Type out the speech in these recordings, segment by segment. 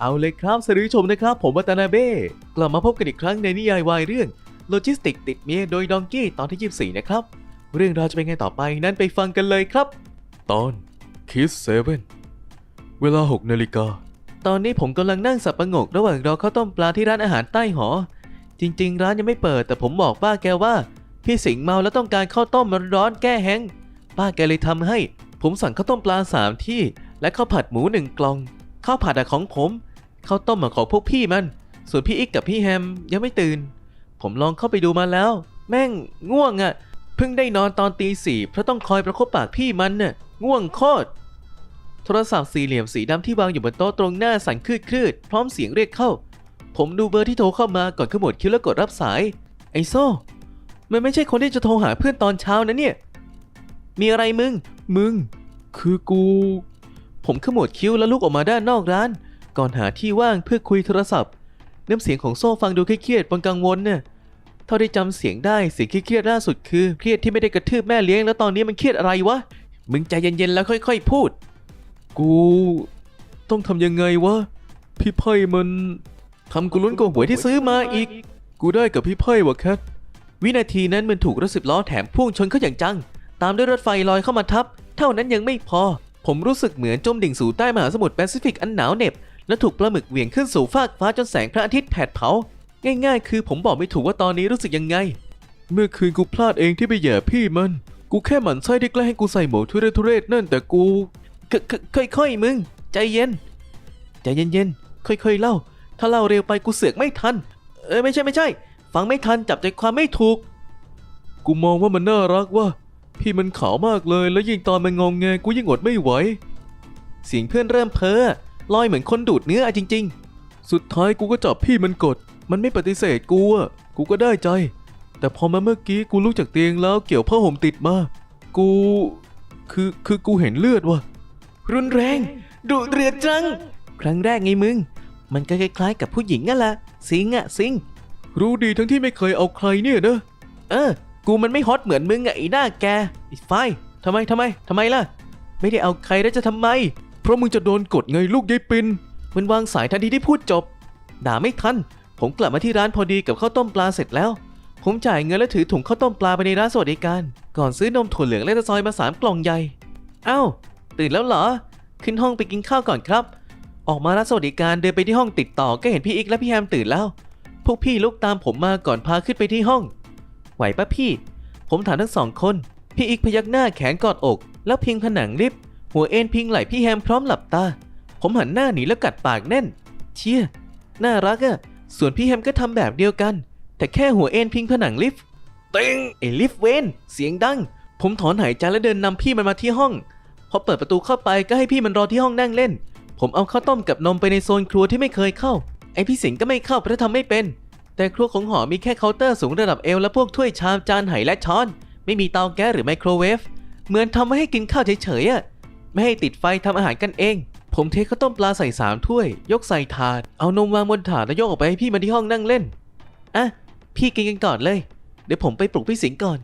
เอาเลยครับสวัสดีชมนะครับ ผมวัตนาเบ้กลับมาพบกันอีกครั้งในนิยายวายเรื่องโลจิสติกติดเมียโดยดองกี้ตอนที่ 24 นะครับ เรื่องราวจะเป็นไงต่อไปนั้นไปฟังกันเลยครับ ตอน Kiss 7เว่นเวลา 6 นาฬิกา ตอนนี้ผมกำลังนั่งสับประงกระหว่างรอข้าวต้มปลาที่ร้านอาหารใต้หอ จริง ๆ ร้านยังไม่เปิด แต่ผมบอกป้าแกว่า พี่สิงห์เมาแล้วต้องการข้าวต้มร้อนๆแก้แห้งป้าแกเลยทำให้ ผมสั่งข้าวต้มปลาสามที่ และข้าวผัดหมูหนึ่งกล่องข้าวผัดของผม ข้าวต้มของพวกพี่มัน ส่วนพี่อิกกับพี่แฮมยังไม่ตื่น ผมลองเข้าไปดูมาแล้ว แม่งง่วงอะเพิ่งได้นอนตอนตีสี่เพราะต้องคอยประคบปากพี่มันน่ะ ง่วงโคตร โทรศัพท์สี่เหลี่ยมสีดำที่วางอยู่บนโต๊ะตรงหน้าสั่นคลืดคลืดพร้อมเสียงเรียกเข้า ผมดูเบอร์ที่โทรเข้ามาก่อนขมวดคิ้วแล้วกดรับสาย ไอโซ่มันไม่ใช่คนที่จะโทรหาเพื่อนตอนเช้านะเนี่ย มีอะไรมึง มึง คือกู ผมขมวดคิ้วแล้วลุกออกมาด้านนอกร้าน ก่อนหาที่ว่างเพื่อคุยโทรศัพท์ น้ำเสียงของโซ่ฟังดูเครียดๆปนกังวลเนี่ยเท่าที่จำเสียงได้เสียงเครียดๆล่าสุดคือเครียดที่ไม่ได้กระทืบแม่เลี้ยงแล้วตอนนี้มันเครียดอะไรวะมึงใจเย็นๆแล้วค่อยๆพูด กู ต้องทำยังไงวะพี่ไพ่มันทำกูลุ้นกว่าหวยที่ซื้อมาอีก กูได้กับพี่ไพ่วะแคทวินาทีนั้นมันถูกรถสิบล้อแถมพ่วงชนเข้าอย่างจัง ตามด้วยรถไฟลอยเข้ามาทับ เท่านั้นยังไม่พอ ผมรู้สึกเหมือนจมดิ่งสู่ใต้มหาสมุทรแปซิฟิกอันหนาวเหน็บ และถูกปลาหมึกเหวี่ยงขึ้นสู่ฟากฟ้าจนแสงพระอาทิตย์แผดเผา ง่ายๆ คือผมบอกไม่ถูกว่าตอนนี้รู้สึกยังไง เมื่อคืนกูพลาดเองที่ไปแหย่พี่มัน กูแค่หมั่นไส้ที่แกล้งให้กูใส่หมวกทุเรศทุเรศนั่นแต่กูค่อยๆค่อยๆมึง ใจเย็น ใจเย็นๆค่อยๆเล่า ถ้าเล่าเร็วไปกูเสือกไม่ทัน เออไม่ใช่ไม่ใช่ ฟังไม่ทันจับใจความไม่ถูก กูมองว่ามันน่ารักว่ะพี่มันขาวมากเลย แล้วยิ่งตอนมันงองแงกูยิ่งอดไม่ไหวเสียงเพื่อนเริ่มเพ้อ ลอยเหมือนคนดูดเนื้อจริง ๆ สุดท้ายกูก็จับพี่มันกด มันไม่ปฏิเสธกูอะ กูก็ได้ใจ แต่พอมาเมื่อกี้กูลุกจากเตียงแล้วเกี่ยวผ้าห่มติดมา กู คือคือกูเห็นเลือดว่ะ รุนแรง ดุเดือดจัง ครั้งแรกไงมึง มันก็คล้ายๆ กับผู้หญิงนั่นแหละสิงอะสิง รู้ดีทั้งที่ไม่เคยเอาใครเนี่ยนะ เออ กูมันไม่ฮอตเหมือนมึงอะไอ้หน้าแกไอ้ไฟทำไมทำไมทำไมล่ะ ไม่ได้เอาใครแล้วจะทำไม ราะมึงจะโดนกดไงลูกยายปินมันวางสายทันทีที่พูดจบ ด่าไม่ทัน ผมกลับมาที่ร้านพอดีกับข้าวต้มปลาเสร็จแล้ว ผมจ่ายเงินและถือถุงข้าวต้มปลาไปในร้านสวัสดิการ ก่อนซื้อนมถั่วเหลืองและตะซอยมาสามกล่องใหญ่เอ้าตื่นแล้วเหรอ ขึ้นห้องไปกินข้าวก่อนครับ ออกมาร้านสวัสดิการเดินไปที่ห้องติดต่อก็เห็นพี่อีกและพี่แฮมตื่นแล้ว พวกพี่ลุกตามผมมาก่อนพาขึ้นไปที่ห้อง ไหวปะพี่ ผมถามทั้งสองคน พี่อีกพยักหน้าแขนกอดอก แล้วพิงผนังลิฟต์ หัวเอ็นพิงไหล่พี่แฮมพร้อมหลับตา ผมหันหน้าหนีแล้วกัดปากแน่น เชี่ย น่ารักอะส่วนพี่แฮมก็ทำแบบเดียวกัน แต่แค่หัวเอ็นพิงผนังลิฟต์ติงไอลิฟต์เวนเสียงดัง ผมถอนหายใจและเดินนำพี่มันมาที่ห้อง พอเปิดประตูเข้าไปก็ให้พี่มันรอที่ห้องนั่งเล่น ผมเอาข้าวต้มกับนมไปในโซนครัวที่ไม่เคยเข้า ไอพี่สิงห์ก็ไม่เข้าเพราะทำไม่เป็น แต่ครัวของหอมีแค่เคาน์เตอร์สูงระดับเอวและพวกถ้วยชามจานไหและช้อน ไม่มีเตาแก๊สหรือไมโครเวฟ เหมือนทำไว้ให้กินข้าวเฉยๆอะ ไม่ให้ติดไฟทำอาหารกันเอง ผมเทข้าวต้มปลาใส่สามถ้วย ยกใส่ถาด เอานมวางบนถาดแล้วยกออกไปให้พี่มาที่ห้องนั่งเล่น อะ พี่กินกันก่อนเลย เดี๋ยวผมไปปลุกพี่สิงก่อน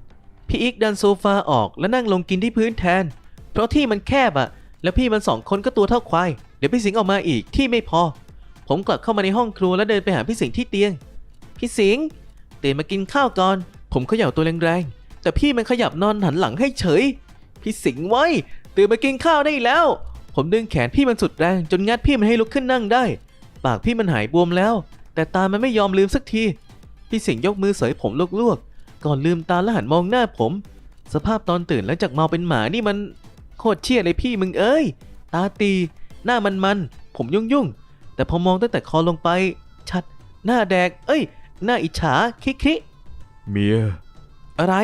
พี่อีกดันโซฟาออกแล้วนั่งลงกินที่พื้นแทน เพราะที่มันแคบอะแล้วพี่มันสองคนก็ตัวเท่าควาย เดี๋ยวพี่สิงออกมาอีกที่ไม่พอ ผมกลับเข้ามาในห้องครัวแล้วเดินไปหาพี่สิงที่เตียง พี่สิงห์ตื่นมากินข้าวก่อน ผมเขย่าตัวแรงๆ แต่พี่มันขยับนอนหันหลังให้เฉย พี่สิงห์ไว้ยตื่นมากินข้าวได้แล้ว ผมดึงแขนพี่มันสุดแรงจนงัดพี่มันให้ลุกขึ้นนั่งได้ ปากพี่มันหายบวมแล้ว แต่ตามันไม่ยอมลืมสักที พี่สิงห์ยกมือเสยผมลวกๆก่อนลืมตาแล้วหันมองหน้าผม สภาพตอนตื่นแล้วจากเมาเป็นหมานี่มันโคตรเชี่ยเลยพี่มึงเอ้ย ตาตีหน้ามันมันๆผมยุ่งยุ่งๆแต่พอมองตั้งแต่คอลงไป ชัด หน้าแดก เอ้ย หน้าอิจฉาคิกคิเมีย อะไร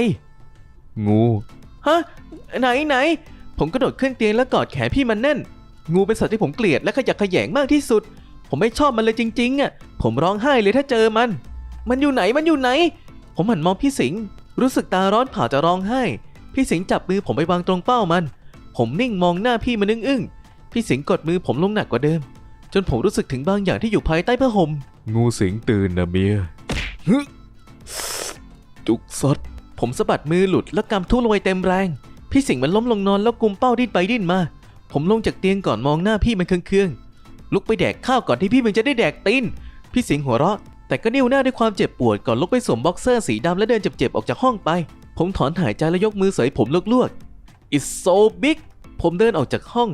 งู ฮะไหนไหน ผมกระโดดขึ้นเตียงแล้วกอดแขนพี่มันแน่น งูเป็นสัตว์ที่ผมเกลียดและขยักขยงมากที่สุด ผมไม่ชอบมันเลยจริงๆอะ ผมร้องไห้เลยถ้าเจอมัน มันอยู่ไหน มันอยู่ไหน ผมหันมองพี่สิงห์ รู้สึกตาร้อนเผาจะร้องไห้ พี่สิงห์จับมือผมไปวางตรงเป้ามัน ผมนิ่งมองหน้าพี่มันอึ้งๆ พี่สิงห์กดมือผมลงหนักกว่าเดิม จนผมรู้สึกถึงบางอย่างที่อยู่ภายใต้ผ้าห่ม งูสิงตื่นนะเมียจุกสด ผมสะบัดมือหลุดแล้วกำทุบลงไปเต็มแรง พี่สิงห์มันล้มลงนอนแล้วกุมเป้าดิ้นไปดิ้นมา ผมลงจากเตียงก่อนมองหน้าพี่มันเคืองๆลุกไปแดกข้าวก่อนที่พี่มึงจะได้แดกตีนพี่สิงห์หัวเราะแต่ก็นิ้วหน้าด้วยความเจ็บปวดก่อนลุกไปสวมบ็อกเซอร์สีดำและเดินเจ็บๆออกจากห้องไป ผมถอนหายใจและยกมือเสยผมลวกๆ It's so big ผมเดินออกจากห้อง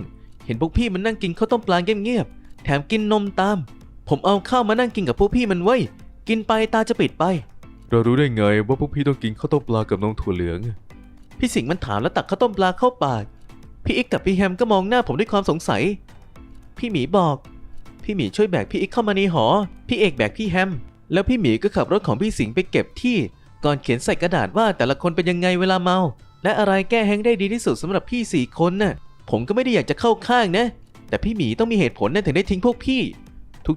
เห็นพวกพี่มันนั่งกินข้าวต้มปลาเงียบๆแถมกินนมตาม ผมเอาข้าวมานั่งกินกับพวกพี่มันไว้ กินไปตาจะปิดไป เรารู้ได้ไงว่าพวกพี่ต้องกินข้าวต้มปลากับนมถั่วเหลือง พี่สิงห์มันถามแล้วตักข้าวต้มปลาเข้าปาก พี่อิกกับพี่แฮมก็มองหน้าผมด้วยความสงสัย พี่หมีบอก พี่หมีช่วยแบกพี่อิกเข้ามาในหอ พี่เอกแบกพี่แฮม แล้วพี่หมีก็ขับรถของพี่สิงห์ไปเก็บที่ ก่อนเขียนใส่กระดาษว่าแต่ละคนเป็นยังไงเวลาเมา และอะไรแก้แห้งได้ดีที่สุดสำหรับพี่สี่คนน่ะ ผมก็ไม่ได้อยากจะเข้าข้างนะ แต่พี่หมีต้องมีเหตุผลนะถึงได้ทิ้งพวกพี่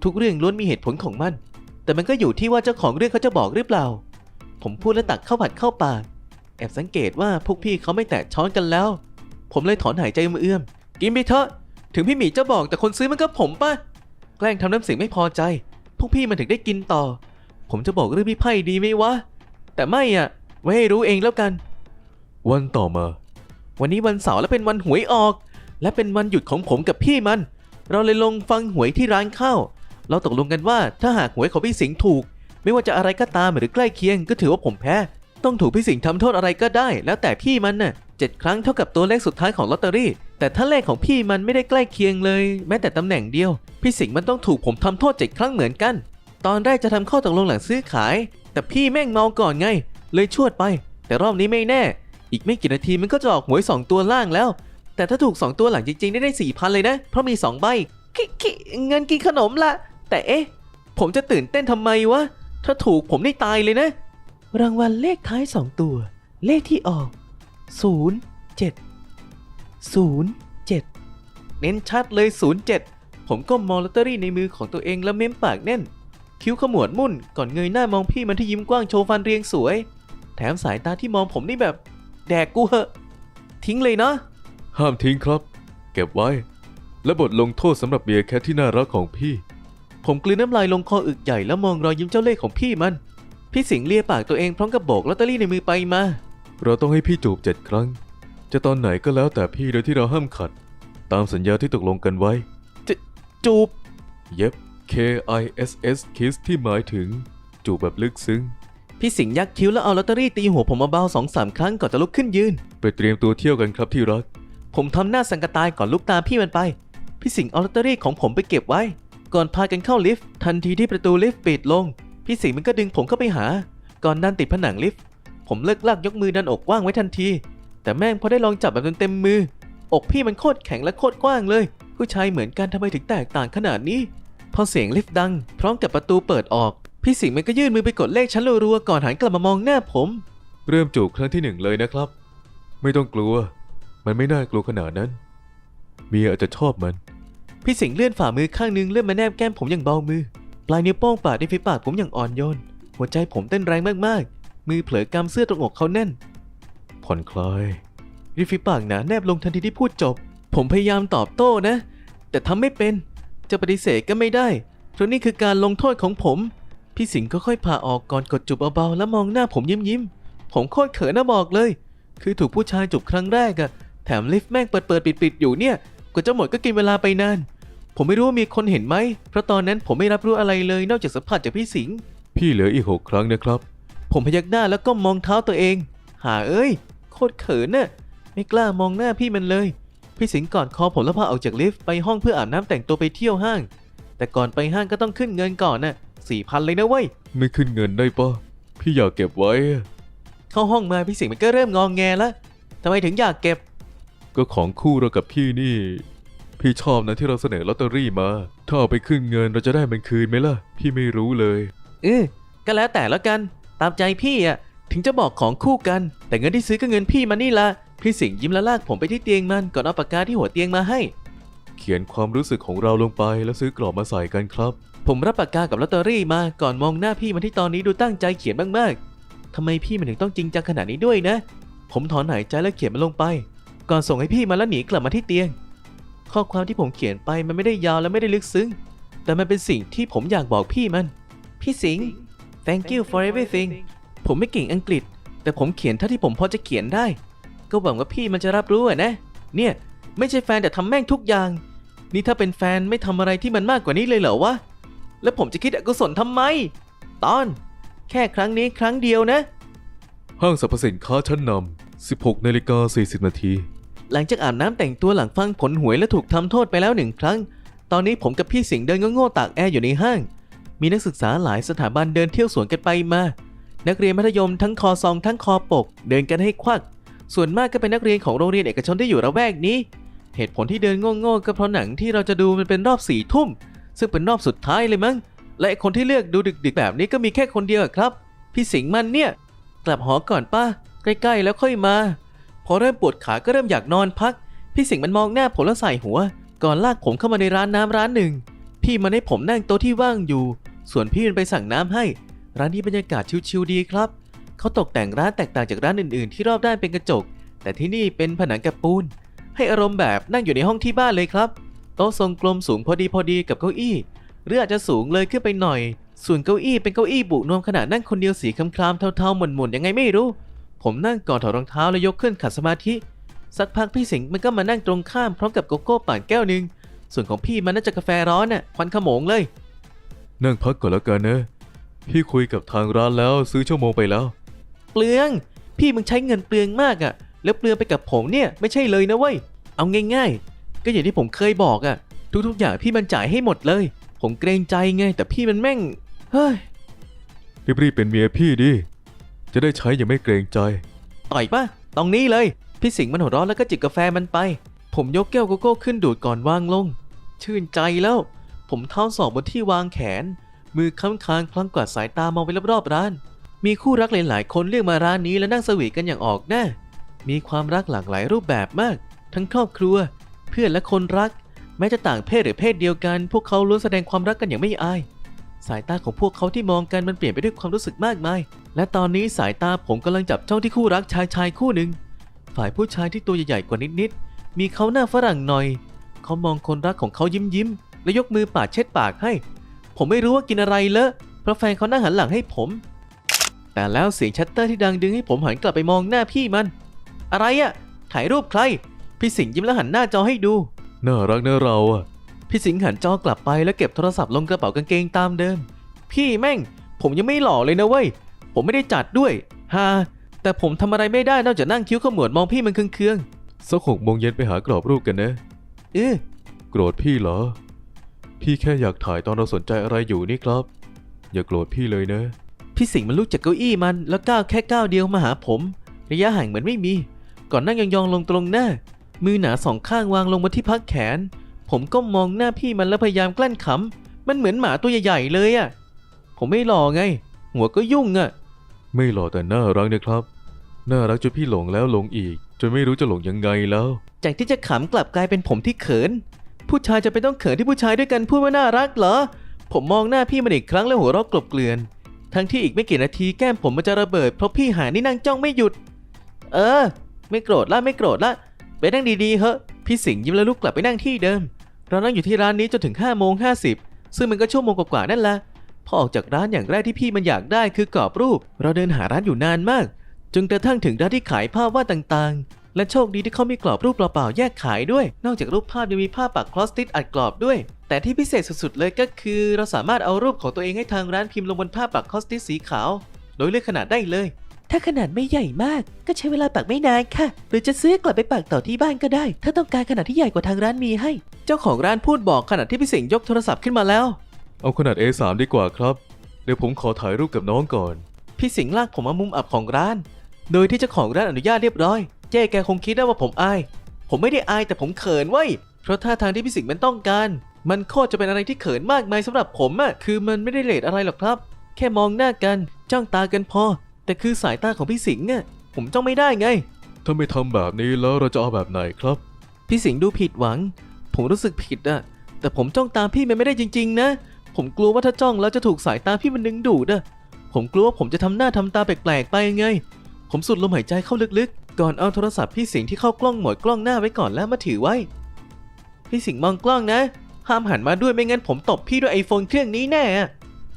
ทุกๆ เรื่องล้วนมีเหตุผลของมัน แต่มันก็อยู่ที่ว่าเจ้าของเรื่องเขาจะบอกหรือเปล่า ผมพูดแล้วตักข้าวผัดเข้าปาก แอบสังเกตว่าพวกพี่เขาไม่แตะช้อนกันแล้ว ผมเลยถอนหายใจเอื้อมกินไปเถอะ ถึงพี่หมีจะบอกแต่คนซื้อมันก็ผมป่ะ แกล้งทำน้ำเสียงไม่พอใจ พวกพี่มันถึงได้กินต่อ ผมจะบอกเรื่องพี่ไพ่ดีไหมวะ แต่ไม่อะ ไว้ให้รู้เองแล้วกัน วันต่อมา วันนี้วันเสาร์และเป็นวันหวยออก และเป็นวันหยุดของผมกับพี่มัน เราเลยลงฟังหวยที่ร้านข้าว เราตกลงกันว่าถ้าหากหวยของพี่สิงห์ถูก ไม่ว่าจะอะไรก็ตามหรือใกล้เคียงก็ถือว่าผมแพ้ ต้องถูกพี่สิงห์ทำโทษอะไรก็ได้ แล้วแต่พี่มันน่ะเจ็ดครั้งเท่ากับตัวเลขสุดท้ายของลอตเตอรี่ แต่ถ้าเลขของพี่มันไม่ได้ใกล้เคียงเลย แม้แต่ตำแหน่งเดียว พี่สิงห์มันต้องถูกผมทำโทษเจ็ดครั้งเหมือนกัน ตอนแรกจะทำข้อตกลงหลังซื้อขาย แต่พี่แม่งเมาก่อนไง เลยชวดไป แต่รอบนี้ไม่แน่ อีกไม่กี่นาทีมันก็จะออกหวยสองตัวล่างแล้ว แต่ถ้าถูก 2 ตัวหลังจริงๆได้ได้สี่พันเลยนะ เพราะมี 2 ใบคิคิเงินกินขนมละ แต่เอ๊ะ ผมจะตื่นเต้นทำไมวะ ถ้าถูกผมได้ตายเลยนะ รางวัลเลขท้าย2ตัว เลขที่ออก 0 7 0 7 เน้นชัดเลย 07 ผมก็มองลอตเตอรี่ในมือของตัวเองแล้วเม้มปากแน่น คิ้วขมวดมุ่นก่อนเงยหน้ามองพี่มันที่ยิ้มกว้างโชว์ฟันเรียงสวย แถมสายตาที่มองผมนี่แบบ แดกกูเหอะ ทิ้งเลยนะห้ามทิ้งครับ เก็บไว้ และบทลงโทษสำหรับเบียร์แคทที่น่ารักของพี่ ผมกลืนน้ำลายลงคออึกใหญ่แล้วมองรอยยิ้มเจ้าเล่ห์ของพี่มัน พี่สิงห์เลียปากตัวเองพร้อมกับโบกลอตเตอรี่ในมือไปมา เราต้องให้พี่จูบเจ็ดครั้ง จะตอนไหนก็แล้วแต่พี่โดยที่เราห้ามขัด ตามสัญญาที่ตกลงกันไว้จูบ เย็บ K I S S kiss ที่หมายถึง จูบแบบลึกซึ้ง พี่สิงห์ยักคิ้วแล้วเอาลอตเตอรี่ตีหัวผมเบาๆสองสามครั้งก่อนจะลุกขึ้นยืน ไปเตรียมตัวเที่ยวกันครับที่รัก ผมทำหน้าสังกะตายก่อนลุกตามพี่มันไป พี่สิงห์เอาลอตเตอรี่ของผมไปเก็บไว้ ก่อนพากันเข้าลิฟต์ทันทีที่ประตูลิฟต์ปิดลง พี่สิงห์มันก็ดึงผมเข้าไปหา ก่อนดันติดผนังลิฟต์ผมเลิกลากยกมือดันอกกว้างไว้ทันที แต่แม่งพอได้ลองจับแบบเต็มมือ อกพี่มันโคตรแข็งและโคตรกว้างเลย ผู้ชายเหมือนกันทำไมถึงแตกต่างขนาดนี้ พอเสียงลิฟต์ดัง พร้อมกับประตูเปิดออก พี่สิงห์มันก็ยื่นมือไปกดเลขชั้นรัวๆก่อนหันกลับมามองหน้าผม เริ่มจูบครั้งที่หนึ่งเลยนะครับ ไม่ต้องกลัว มันไม่น่ากลัวขนาดนั้น เมียอาจจะชอบมัน พี่สิงห์เลื่อนฝ่ามือข้างหนึงเลื่อนมาแนบแก้มผมอย่างเบามือ ปลายนิ้วโป้งปาดในฝีปากผมอย่างอ่อนโยน หัวใจผมเต้นแรงมากๆ มือเผลอกำเสื้อตรงอกเขาแน่น ผ่อนคลายริมฝีปากหนาแนบลงทันทีที่พูดจบ ผมพยายามตอบโต้นะ แต่ทำไม่เป็น จะปฏิเสธก็ไม่ได้ เพราะนี่คือการลงโทษของผม พี่สิงห์ก็ค่อยผ่าออกก่อนกดจูบเบาๆแล้วมองหน้าผมยิ้มยิ้มๆผมโคตรเขินนะบอกเลย คือถูกผู้ชายจูบครั้งแรกอะแถมลิฟต์แม่งเปิดเปิดปิดปิดอยู่เนี่ย กว่าจะหมดก็กินเวลาไปนาน ผมไม่รู้ว่ามีคนเห็นไหม เพราะตอนนั้นผมไม่รับรู้อะไรเลยนอกจากสัมผัสจากพี่สิงห์พี่เหลืออีกหกครั้งนะครับ ผมพยักหน้าแล้วก็มองเท้าตัวเอง หาเอ้ย โคตรเขินน่ะ ไม่กล้ามองหน้าพี่มันเลย พี่สิงห์กอดคอผมแล้วพาออกจากลิฟต์ไปห้องเพื่ออาบน้ำแต่งตัวไปเที่ยวห้าง แต่ก่อนไปห้างก็ต้องขึ้นเงินก่อนน่ะสี่พันเลยนะเว้ย ไม่ขึ้นเงินได้ปะพี่อยากเก็บไว้ เข้าห้องมาพี่สิงห์มันก็เริ่มงองแงแล้วทำไมถึงอยากเก็บ ก็ของคู่เรากับพี่นี่ พี่ชอบนะที่เราเสนอลอตเตอรี่มา ถ้าเอาไปขึ้นเงินเราจะได้มันคืนไหมล่ะ พี่ไม่รู้เลย เออก็แล้วแต่แล้วกัน ตามใจพี่อะ ถึงจะบอกของคู่กัน แต่เงินที่ซื้อก็เงินพี่มันนี่ละพี่สิงห์ยิ้มแล้วลากผมไปที่เตียงมันก่อนเอาปากกาที่หัวเตียงมาให้ เขียนความรู้สึกของเราลงไปแล้วซื้อกรอบมาใส่กันครับ ผมรับปากกากับลอตเตอรี่มาก่อนมองหน้าพี่มันที่ตอนนี้ดูตั้งใจเขียนมากๆทำไมพี่มันถึงต้องจริงจังขนาดนี้ด้วยนะ ผมถอนหายใจแล้วเขียนมันลงไป ก่อนส่งให้พี่มาแล้วหนีกลับมาที่เตียง ข้อความที่ผมเขียนไปมันไม่ได้ยาวและไม่ได้ลึกซึ้ง แต่มันเป็นสิ่งที่ผมอยากบอกพี่มัน พี่สิงห์ thank you for everything ผมไม่เก่งอังกฤษ แต่ผมเขียนเท่าที่ผมพอจะเขียนได้ ก็หวังว่าพี่มันจะรับรู้อะนะ เนี่ย ไม่ใช่แฟนแต่ทำแม่งทุกอย่าง นี่ถ้าเป็นแฟนไม่ทำอะไรที่มันมากกว่านี้เลยเหรอวะ แล้วผมจะคิดอกุศลทำไม ตอน แค่ครั้งนี้ครั้งเดียวนะ ห้างสรรพสินค้าชั้นนำ16นาฬิกา40นาที หลังจากอาบน้ำแต่งตัวหลังฟังผลหวยและถูกทำโทษไปแล้วหนึ่งครั้ง ตอนนี้ผมกับพี่สิงห์เดินโง่ๆตากแอร์อยู่ในห้าง มีนักศึกษาหลายสถาบันเดินเที่ยวสวนกันไปมา นักเรียนมัธยมทั้งคอซองทั้งคอปก เดินกันให้ควัก ส่วนมากก็เป็นนักเรียนของโรงเรียนเอกชนที่อยู่ระแวกนี้ เหตุผลที่เดินโง่ๆก็เพราะหนังที่เราจะดูมันเป็นรอบสี่ทุ่ม ซึ่งเป็นรอบสุดท้ายเลยมั้ง และคนที่เลือกดูดึก ๆ แบบนี้ก็มีแค่คนเดียวครับ พี่สิงห์มันเนี่ย กลับหอก่อนป้าใกล้ๆแล้วค่อยมา อเริ่มปวดขาก็เริ่มอยากนอนพัก พี่สิงห์มันมองหน้าผมแล้วใส่หัว ก่อนลากผมเข้ามาในร้านน้ำร้านหนึ่ง พี่มันให้ผมนั่งโต๊ะที่ว่างอยู่ ส่วนพี่มันไปสั่งน้ำให้ ร้านนี้บรรยากาศชิวๆดีครับ เขาตกแต่งร้านแตกต่างจากร้านอื่นๆ ที่รอบด้านเป็นกระจก แต่ที่นี่เป็นผนังกับปูน ให้อารมณ์แบบนั่งอยู่ในห้องที่บ้านเลยครับ โต๊ะทรงกลมสูงพอดีพอดีกับเก้าอี้ หรืออาจจะสูงเลยขึ้นไปหน่อย ส่วนเก้าอี้เป็นเก้าอี้บุนวมขนาดนั่งคนเดียวสีคล้ำๆเทาๆหม่นๆยังไงไม่รู้ ผมนั่งก่อนถอดรองเท้าแล้วยกขึ้นขัดสมาธิ สักพักพี่สิงห์มันก็มานั่งตรงข้ามพร้อมกับโกโก้ป่านแก้วหนึ่งส่วนของพี่มันน่าจะกาแฟร้อนน่ะควันขโมงเลย นั่งพักก่อนแล้วกันนะ พี่คุยกับทางร้านแล้วซื้อชั่วโมงไปแล้ว เปลือง พี่มึงใช้เงินเปลืองมากอะ่ะ แล้วเปลืองไปกับผมเนี่ยไม่ใช่เลยนะเว้ย เอาง่ายๆ ก็อย่างที่ผมเคยบอกอะ่ะ ทุกๆอย่างพี่มันจ่ายให้หมดเลย ผมเกรงใจไง แต่พี่มันแม่ง เฮ้ยรีบๆเป็นเมียพี่ดิ จะได้ใช้อย่างไม่เกรงใจ ต่อยปะตรงนี้เลย พี่สิงห์มันหัวเราะแล้วก็จิบกาแฟมันไป ผมยกแก้วโกโก้ขึ้นดูดก่อนวางลง ชื่นใจแล้ว ผมเท้าศอกบนที่วางแขน มือค้ำค้างพลังกวาดสายตามองไปรอบๆร้าน มีคู่รักหลายๆคนเลือกมาร้านนี้และนั่งสวีทกันอย่างออกหน้ามีความรักหลากหลายรูปแบบมาก ทั้งครอบครัว เพื่อนและคนรัก แม้จะต่างเพศหรือเพศเดียวกัน พวกเขาล้วนแสดงความรักกันอย่างไม่อาย สายตาของพวกเขาที่มองกันมันเปลี่ยนไปด้วยความรู้สึกมากมาย และตอนนี้สายตาผมกำลังจับจ้องที่คู่รักชายชายคู่หนึ่ง ฝ่ายผู้ชายที่ตัวใหญ่ๆกว่านิดๆ มีเขาหน้าฝรั่งหน่อย เขามองคนรักของเขายิ้มยิ้มและยกมือปาดเช็ดปากให้ ผมไม่รู้ว่ากินอะไรเลอะเพราะแฟนเขานั่งหันหลังให้ผม แต่แล้วเสียงชัตเตอร์ที่ดังดึงให้ผมหันกลับไปมองหน้าพี่มัน อะไรอะถ่ายรูปใคร พี่สิงห์ยิ้มแล้วหันหน้าจอให้ดู น่ารักนะเราอะ พี่สิงห์หันจอกลับไปแล้วเก็บโทรศัพท์ลงกระเป๋ากางเกงตามเดิม พี่แม่ง ผมยังไม่หล่อเลยนะเว้ย ผมไม่ได้จัดด้วยฮาแต่ผมทำอะไรไม่ได้นอกจากนั่งคิ้วขมวดมองพี่มันเคืองสักหกโมงเย็นไปหากรอบรูปกันนะๆเออโกรธพี่เหรอ พี่แค่อยากถ่ายตอนเราสนใจอะไรอยู่นี่ครับ อย่าโกรธพี่เลยนะ พี่สิงห์มันลุกจากเก้าอี้มันแล้วก้าวแค่ก้าวเดียวมาหาผม ระยะห่างเหมือนไม่มี ก่อนนั่งยองๆลงตรงหน้า มือหนาสองข้างวางลงบนที่พักแขน ผมก็มองหน้าพี่มันแล้วพยายามกลั้นขำ มันเหมือนหมาตัวใหญ่ๆเลยอะผมไม่หล่อไง หัวก็ยุ่งอะไม่หล่อแต่น่ารักนะครับ น่ารักจนพี่หลงแล้วหลงอีก จนไม่รู้จะหลงยังไงแล้ว จากที่จะขำกลับกลายเป็นผมที่เขิน ผู้ชายจะไปต้องเขินที่ผู้ชายด้วยกันพูดว่าน่ารักเหรอ ผมมองหน้าพี่มันอีกครั้งแล้วหัวเราะกลบเกลื่อน ทั้งที่อีกไม่กี่นาทีแก้มผมมันจะระเบิดเพราะพี่หานี่นั่งจ้องไม่หยุด เออ ไม่โกรธละไม่โกรธละไปนั่งดีๆเฮ้พี่สิงห์ยิ้มแล้วลุกกลับไปนั่งที่เดิม เรานั่งอยู่ที่ร้านนี้จนถึง5้าโมงห้ซึ่งมันก็ชั่วโมงกว่าๆนั่นแหละพอออกจากร้านอย่างแรกที่พี่มันอยากได้คือกรอบรูป เราเดินหาร้านอยู่นานมาก จนกระทั่งถึงร้านที่ขายภาพวาดต่างๆ และโชคดีที่เขามีกรอบรูปเปล่าๆแยกขายด้วย นอกจากรูปภาพยังมีภาพปักคลอสติดอัดกรอบด้วย แต่ที่พิเศษสุดๆเลยก็คือ เราสามารถเอารูปของตัวเองให้ทางร้านพิมพ์ลงบนภาพปักคลอสติดสีขาว โดยเลือกขนาดได้เลย ถ้าขนาดไม่ใหญ่มาก ก็ใช้เวลาปักไม่นานค่ะ หรือจะซื้อกลับไปปักต่อที่บ้านก็ได้ ถ้าต้องการขนาดที่ใหญ่กว่าทางร้านมีให้ เจ้าของร้านพูดบอกขณะที่พี่สิงห์ยกโทรศัพท์ขึ้นมาแล้ว เอาขนาด A3 ดีกว่าครับ เดี๋ยวผมขอถ่ายรูปกับน้องก่อน พี่สิงห์ลากผมมามุมอับของร้าน โดยที่เจ้าของร้านอนุญาตเรียบร้อย เจ๊แกคงคิดได้ว่าผมอาย ผมไม่ได้อายแต่ผมเขินเว้ย เพราะท่าทางที่พี่สิงห์มันต้องการ มันโคตรจะเป็นอะไรที่เขินมากมายสำหรับผมอะคือมันไม่ได้เลทอะไรหรอกครับ แค่มองหน้ากันจ้องตากันพอ แต่คือสายตาของพี่สิงห์อะผมจ้องไม่ได้ไง ถ้าไม่ทำแบบนี้แล้วเราจะเอาแบบไหนครับ พี่สิงห์ดูผิดหวัง ผมรู้สึกผิดอะแต่ผมจ้องตามพี่มันไม่ได้จริง ๆ นะ ผมกลัวว่าถ้าจ้องแล้วจะถูกสายตาพี่มันดึงดูดอะผมกลัวว่าผมจะทำหน้าทำตาแปลกๆไปไง ผมสูดลมหายใจเข้าลึกๆ ก่อนเอาโทรศัพท์พี่สิงห์ที่เข้ากล้องหมดกล้องหน้าไว้ก่อนแล้วมาถือไว้ พี่สิงห์มองกล้องนะ ห้ามหันมาด้วยไม่งั้นผมตบพี่ด้วยไอโฟนเครื่องนี้แน่อะ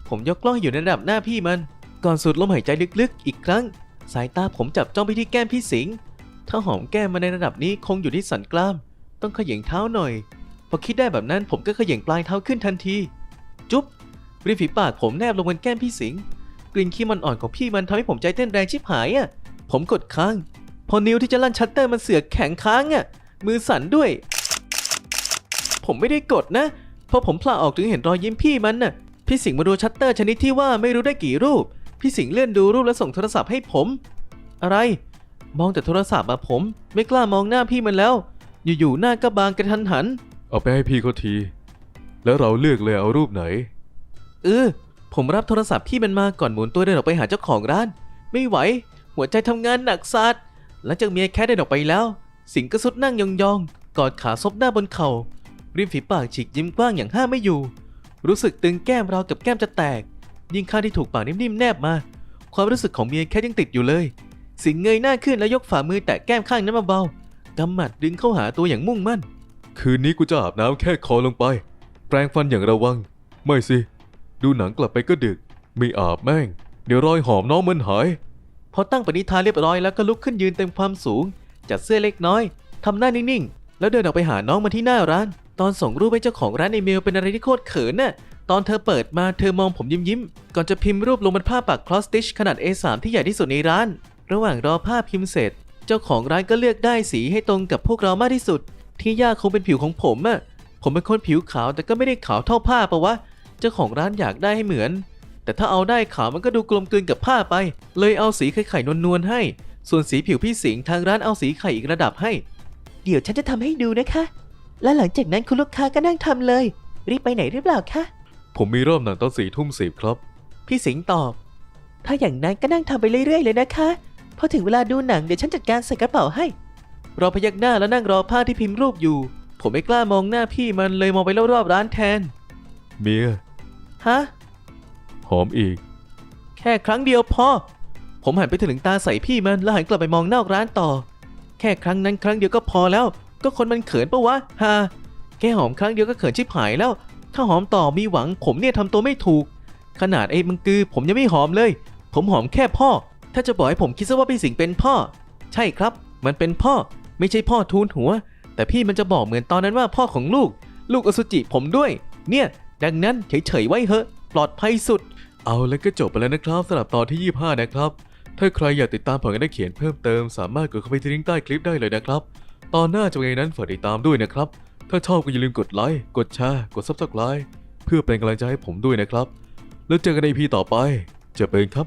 ผมยกกล้องให้อยู่ในระดับหน้าพี่มัน ก่อนสูดลมหายใจลึกๆ อีกครั้ง สายตาผมจับจ้องไปที่แก้มพี่สิงห์ถ้าหอมแก้มมาในระดับนี้คงอยู่ที่สันกล้าม ต้องเขย่งเท้าหน่อย พอคิดได้แบบนั้นผมก็เขย่งปลายเท้าขึ้นทันที จุ๊บริมฝีปากผมแนบลงบนแก้มพี่สิงห์กลิ่นขี้มันอ่อนของพี่มันทำให้ผมใจเต้นแรงชิบหายอะ ผมกดค้าง พอนิ้วที่จะลั่นชัตเตอร์มันเสือกแข็งค้างอะ มือสั่นด้วย ผมไม่ได้กดนะพอผมพลาออกถึงเห็นรอยยิ้มพี่มันน่ะ พี่สิงห์มาดูชัตเตอร์ชนิดที่ว่าไม่รู้ได้กี่รูป พี่สิงห์เลื่อนดูรูปแล้วส่งโทรศัพท์ให้ผม อะไร มองแต่โทรศัพท์มาผม ไม่กล้ามองหน้าพี่มันแล้ว อยู่ๆหน้าก็บางกระทันหัน เอาไปให้พี่เขาที แล้วเราเลือกเลยเอารูปไหน เออ ผมรับโทรศัพท์พี่มันมาก่อนหมุนตัวเดินออกไปหาเจ้าของร้าน ไม่ไหว หัวใจทำงานหนักสัดหลังจากเมียแค่ได้ออกไปแล้ว สิงห์ก็สุดนั่งยองๆ กอดขาซบหน้าบนเขา่าริมฝีปากฉีกยิ้มกว้างอย่างห้ามไม่อยู่ รู้สึกตึงแก้มราวกับแก้มจะแตก ยิ่งข้างที่ถูกปากนิ่มๆแนบมา ความรู้สึกของเมียแค่ยังติดอยู่เลย สิงห์เงยหน้าขึ้นแล้วยกฝ่ามือแตะแก้มข้างนั้นมาเบาๆกำหมัดดึงเข้าหาตัวอย่างมุ่งมั่น คืนนี้กูจะอาบน้ำแค่คอลงไป แปรงฟันอย่างระวัง ไม่สิ ดูหนังกลับไปก็ดึก ไม่อาบแม่ง เดี๋ยวรอยหอมน้องมันหาย พอตั้งปณิธานเรียบร้อยแล้วก็ลุกขึ้นยืนเต็มความสูง จัดเสื้อเล็กน้อยทำหน้านิ่งๆ แล้วเดินออกไปหาน้องมาที่หน้าร้าน ตอนส่งรูปให้เจ้าของร้านในเมลเป็นอะไรที่โคตรเขินน่ะ ตอนเธอเปิดมาเธอมองผมยิ้มยิ้มๆก่อนจะพิมพ์รูปลงบนผ้าปักคลอสติชขนาด A3 ที่ใหญ่ที่สุดในร้าน ระหว่างรอผ้าพิมพ์เสร็จ เจ้าของร้านก็เลือกได้สีให้ตรงกับพวกเรามากที่สุด ที่ยากคงเป็นผิวของผมอะผมเป็นคนผิวขาวแต่ก็ไม่ได้ขาวเท่าผ้าปะวะ เจ้าของร้านอยากได้ให้เหมือน แต่ถ้าเอาได้ขาวมันก็ดูกลมกลืนกับผ้าไป เลยเอาสีไข่ไข่นวลๆให้ ส่วนสีผิวพี่สิงห์ทางร้านเอาสีไข่อีกระดับให้ เดี๋ยวฉันจะทำให้ดูนะคะ และหลังจากนั้นคุณลูกค้าก็นั่งทำเลย รีบไปไหนหรือเปล่าคะ ผมมีรอบหนังตอนสี่ทุ่มสิบครับ พี่สิงห์ตอบ ถ้าอย่างนั้นก็นั่งทำไปเรื่อยๆเลยนะคะ พอถึงเวลาดูหนังเดี๋ยวฉันจัดการใส่กระเป๋าให้รอพยักหน้าแล้วนั่งรอผ้าที่พิมพ์รูปอยู่ ผมไม่กล้ามองหน้าพี่มันเลยมองไปรอบๆร้านแทน เมีย ฮะ หอมอีก แค่ครั้งเดียวพอ ผมหันไปถึงตาใส่พี่มันแล้วหันกลับไปมองนอกร้านต่อ แค่ครั้งนั้นครั้งเดียวก็พอแล้ว ก็คนมันเขินปะวะฮะแค่หอมครั้งเดียวก็เขินชิบหายแล้ว ถ้าหอมต่อมีหวังผมเนี่ยทำตัวไม่ถูก ขนาดไอ้มังกือ ผมยังไม่หอมเลย ผมหอมแค่พ่อ ถ้าจะบอกให้ผมคิดซะว่าพี่สิงเป็นพ่อ ใช่ครับ มันเป็นพ่อ ไม่ใช่พ่อทูลหัว แต่พี่มันจะบอกเหมือนตอนนั้นว่าพ่อของลูก ลูกอสุจิผมด้วย เนี่ย ดังนั้นเฉยๆไว้เหอะ ปลอดภัยสุด เอาแล้วก็จบไปแล้วนะครับสำหรับตอนที่ 25 นะครับ ถ้าใครอยากติดตามผลงานนักเขียนเพิ่มเติมสามารถกดเข้าไปที่ลิงก์ใต้คลิปได้เลยนะครับ ตอนหน้าจะเป็นไงนั้นฝากติดตามด้วยนะครับ ถ้าชอบก็อย่าลืมกดไลค์ กดแชร์ กดซับสไคร b e เพื่อเป็นกำลังใจให้ผมด้วยนะครับ แล้วเจอกันใน EP ต่อไป เจะเป็นครับ